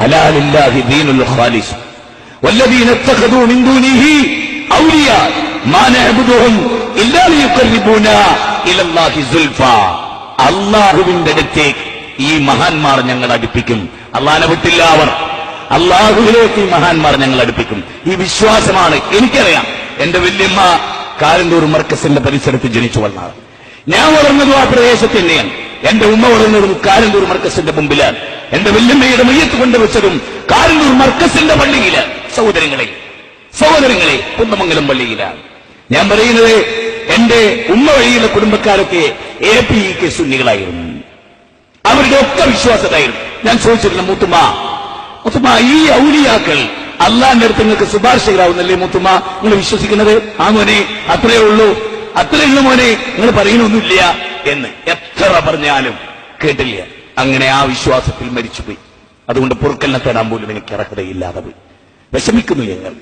ألا لله دين الخالص والذين اتخذوا من دونه أولياء ما نعبدهم إلا ليقربونا إلى الله زلفى അള്ളാഹുവിന്റെ അടുത്തേക്ക് ഈ മഹാന്മാർ ഞങ്ങൾ അടുപ്പിക്കും അള്ളാഹിനെ വിട്ടില്ല അവർ അള്ളാഹുവിലേക്ക് ഈ മഹാന്മാർ ഞങ്ങൾ അടുപ്പിക്കും ഈ വിശ്വാസമാണ് എനിക്കറിയാം എന്റെ വല്യമ്മ കാരന്തൂർ മർക്കസിന്റെ പരിസരത്ത് ജനിച്ചു വന്നാണ് ഞാൻ വളർന്നതും ആ പ്രദേശത്ത് തന്നെയാണ് എന്റെ ഉമ്മ വളർന്നതും കാരന്തൂർ മർക്കസിന്റെ മുമ്പിലാണ് എന്റെ വല്യമ്മയുടെ മയ്യത്ത് കൊണ്ടുവച്ചതും കാരണൂർ മർക്കസിന്റെ പള്ളിയിലാണ് സഹോദരങ്ങളെ സഹോദരങ്ങളെ കുന്നമംഗലം പള്ളിയിലാണ്. ഞാൻ പറയുന്നത് എന്റെ ഉമ്മ വഴിയുള്ള കുടുംബക്കാരൊക്കെ എ പി കെ സുന്നികളായിരുന്നു. അവരുടെ ഒക്കെ വിശ്വാസത്തായിരുന്നു. ഞാൻ ചോദിച്ചിരുന്നു മുത്തുമ്മ മുത്തുമ്മ ഈ ഔലിയാക്കൾ അള്ളാന്റെ അടുത്ത് നിങ്ങൾക്ക് ശുപാർശകരാവുന്നല്ലേ മുത്തുമ്മ? നിങ്ങൾ വിശ്വസിക്കുന്നത്? ആ മോനെ അത്രയേ ഉള്ളൂ. അത്രയേ മോനെ നിങ്ങൾ പറയുന്നൊന്നുമില്ല. എന്ന് എത്ര പറഞ്ഞാലും കേട്ടില്ല. അങ്ങനെ ആ വിശ്വാസത്തിൽ മരിച്ചുപോയി. അതുകൊണ്ട് പൊറുക്കലിനെ തേടാൻ പോലും എനിക്ക് അർഹതയില്ലാതെ പോയി വിഷമിക്കുന്നു ഞങ്ങൾ.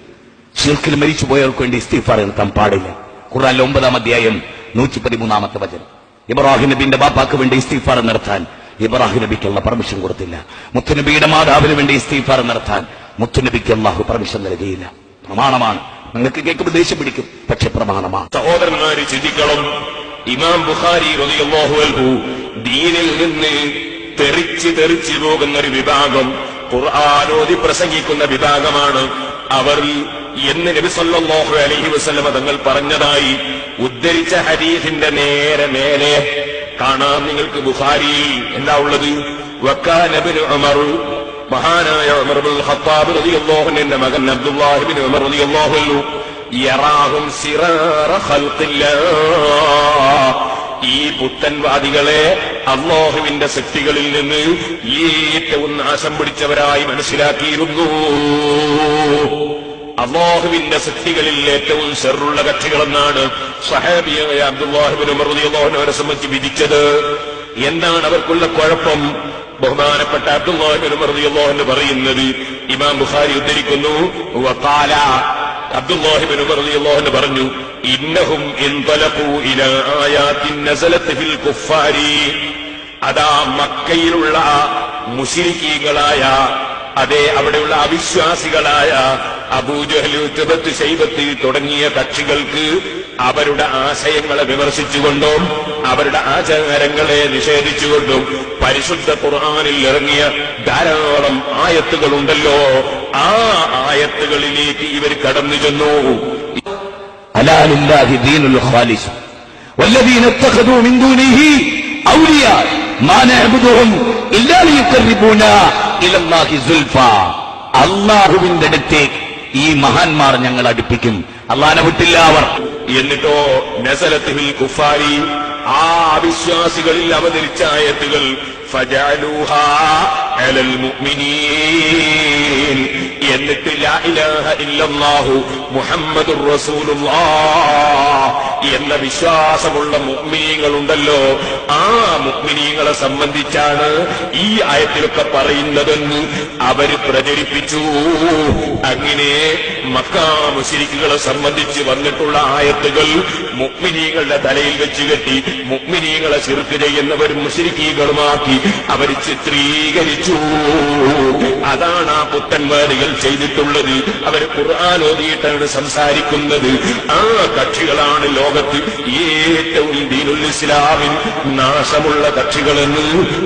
ഷിർക്കിൽ മരിച്ചു പോയവർക്ക് വേണ്ടി ഇസ്തീഫാർ നടത്താൻ പാടില്ല. ഖുറാൻ ഒമ്പതാം അധ്യായം നൂറ്റി പതിമൂന്നാമത്തെ വചനം. ഇബ്രാഹിം നബിന്റെ ബാപ്പാക്ക് വേണ്ടി ഇസ്തീഫാർ നടത്താൻ ഇബ്രാഹിം നബിക്കുള്ള പെർമിഷൻ കൊടുത്തില്ല. മുത്തുനബിയുടെ മാതാവിന് വേണ്ടി ഇസ്തീഫാർ നടത്താൻ മുത്തുനബിക്ക് അള്ളാഹു പെർമിഷൻ നൽകിയില്ല. പ്രമാണമാണ്. നിങ്ങൾക്ക് കേൾക്കുമ്പോൾ ദേഷ്യം പിടിക്കും പക്ഷെ പ്രമാണമാണ്. സഹോദരന്മാര് ചിന്തിക്കണം ഇമാം ബുഖാരി ദീനിൽ നിന്ന് തെറിച്ച് തെറിച്ച് പോകുന്ന ഒരു വിഭാഗം ഖുർആാനോദി പ്രസംഗിക്കുന്ന വിഭാഗമാണ്. അവർ എന്ന് നബി സല്ലല്ലാഹു അലൈഹി വസല്ലമ തങ്ങൾ പറഞ്ഞതായി ഉദ്ധരിച്ച ഹദീസിന്റെ നേരെ മേലെ കാണാം നിങ്ങൾക്ക് ബുഹാരി എന്താ ഉള്ളത്? വക്കാൻ ഇബ്നു ഉമർ മഹാനായ ഉമർ ഇബ്നുൽ ഖത്താബ് റളിയല്ലാഹു അൻഹുവിന്റെ മകൻ അബ്ദുല്ലാഹിബിൻ ഉമർ റളിയല്ലാഹു അൻഹു യറാഹും സിറാറ ഖൽഖില്ലാ. ഈ പുത്തൻവാദികളെ അള്ളാഹുവിന്റെ സൃഷ്ടികളിൽ നിന്ന് ഏറ്റവും നാശം പിടിച്ചവരായി മനസ്സിലാക്കിയിരുന്നു. അള്ളാഹുവിന്റെ സൃഷ്ടികളിൽ ഏറ്റവും ചെറുള്ള കക്ഷികളെന്നാണ് സഹാബിയായ അബ്ദുല്ലാഹിബിൻ അവരെ സംബന്ധിച്ച് വിധിച്ചത്. എന്താണ് അവർക്കുള്ള കുഴപ്പം? ബഹുമാനപ്പെട്ട അബ്ദുല്ലാഹിബിൻ അള്ളാഹുന്ന് പറയുന്നത് ഇമാം ബുഖാരി ഉദ്ധരിക്കുന്നു. വഖാല അബ്ദുല്ലാഹിബിൻ റളിയല്ലാഹു പറഞ്ഞു ഇന്നഹും ഇൻതലഖൂ ഇലാ ആയാത്തിൻ നസലത്ത് ഫിൽ കുഫാരി അതാ മക്കയിലുള്ള മുശിരിക്കീകളായ അതെ അവിടെയുള്ള അവിശ്വാസികളായ അബൂജഹലു ഉത്തബത്ത് ശൈബത്ത് തുടങ്ങിയ കക്ഷികൾക്ക് അവരുടെ ആശയങ്ങളെ വിമർശിച്ചുകൊണ്ടും അവരുടെ ആചാരങ്ങളെ നിഷേധിച്ചുകൊണ്ടും പരിശുദ്ധ ഖുർആനിൽ ഇറങ്ങിയ ധാരാളം ആയത്തുകളുണ്ടല്ലോ ആ ആയത്തുകളിലേക്ക് ഇവർ കടന്നു ചെന്നു ألا لله دين الخالص والذين اتخذوا من دونه أولياء അള്ളാഹുവിന്റെ അടുത്തേക്ക് ഈ മഹാന്മാർ ഞങ്ങൾ അടുപ്പിക്കും. അള്ളാനെ വിട്ടില്ല അവർ. എന്നിട്ടോ നസലത്തിൽ കുഫാരി ആ അവിശ്വാസികളിൽ അവതരിച്ച ആയത്തുകൾ ഫജാലൂഹ അലൽ മുഅ്മിനീൻ. എന്നിട്ട് എന്ന വിശ്വാസമുള്ള മുഗ്മിനീങ്ങളുണ്ടല്ലോ ആ മുഅ്മിനീങ്ങളെ സംബന്ധിച്ചാണ് ഈ ആയത്തിലൊക്കെ പറയുന്നതെന്ന് അവർ പ്രചരിപ്പിച്ചു. അങ്ങനെ മക്കാ മുശരിക്കുകളെ സംബന്ധിച്ച് വന്നിട്ടുള്ള ആയത്തുകൾ മുക്മിനീകളുടെ തലയിൽ വെച്ച് കെട്ടി മുക്മിനീകളെ ചെറുക്ക് ചെയ്യുന്നവരും മുശിരിക്കീകളുമാക്കി അവർ ചിത്രീകരിച്ചു. അതാണ് ആ പുത്തൻമാരികൾ ചെയ്തിട്ടുള്ളത്. അവർ ഖുർആൻ സംസാരിക്കുന്നത്. ആ കക്ഷികളാണ് ലോകത്ത് ഏറ്റവും ദീനുൽ ഇസ്ലാമിൻ നാശമുള്ള കക്ഷികളെന്ന്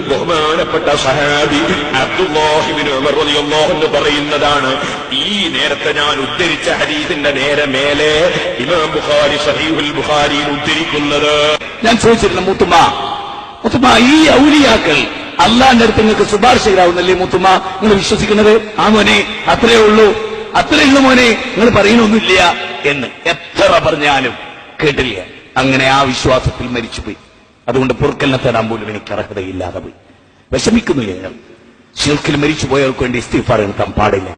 ബഹുമാനപ്പെട്ട സഹാബി അബ്ദുല്ലാഹിബിൻ ഉമർ റളിയല്ലാഹു പറയുന്നതാണ്. ഈ നേരത്തെ ഞാൻ ഉദ്ധരിച്ച ഹദീസിന്റെ നേരെ മേലെ ഇമാം ബുഖാരി സഹീഹുൽ ബുഖാരിയിൽ ഉദ്ധരിക്കുന്നത്. ഞാൻ ചോദിച്ചിരുന്നു മുത്തുമ്മ മുത്തുമ്മ ഈ ഔലിയാക്കൾ അള്ളാന്റെ അടുത്ത് നിങ്ങൾക്ക് ശുപാർശകരാവുന്നല്ലേ മുത്തുമ്മ? നിങ്ങൾ വിശ്വസിക്കുന്നത്? ആ മോനെ അത്രേ ഉള്ളൂ അത്രേ ഉള്ളൂ മോനെ നിങ്ങൾ പറയണൊന്നുമില്ല എന്ന് എത്ര പറഞ്ഞാലും കേട്ടില്ല. അങ്ങനെ ആ വിശ്വാസത്തിൽ മരിച്ചു പോയി അതുകൊണ്ട് പൊറുക്കലിനെ തരാൻ പോലും എനിക്ക് അർഹതയില്ലാതെ പോയി. വിഷമിക്കുന്നു ഞങ്ങൾ ശിർക്കിൽ മരിച്ചു പോയവർക്ക് വേണ്ടി ഇസ്തീഫാർ നടത്താൻ പാടില്ല.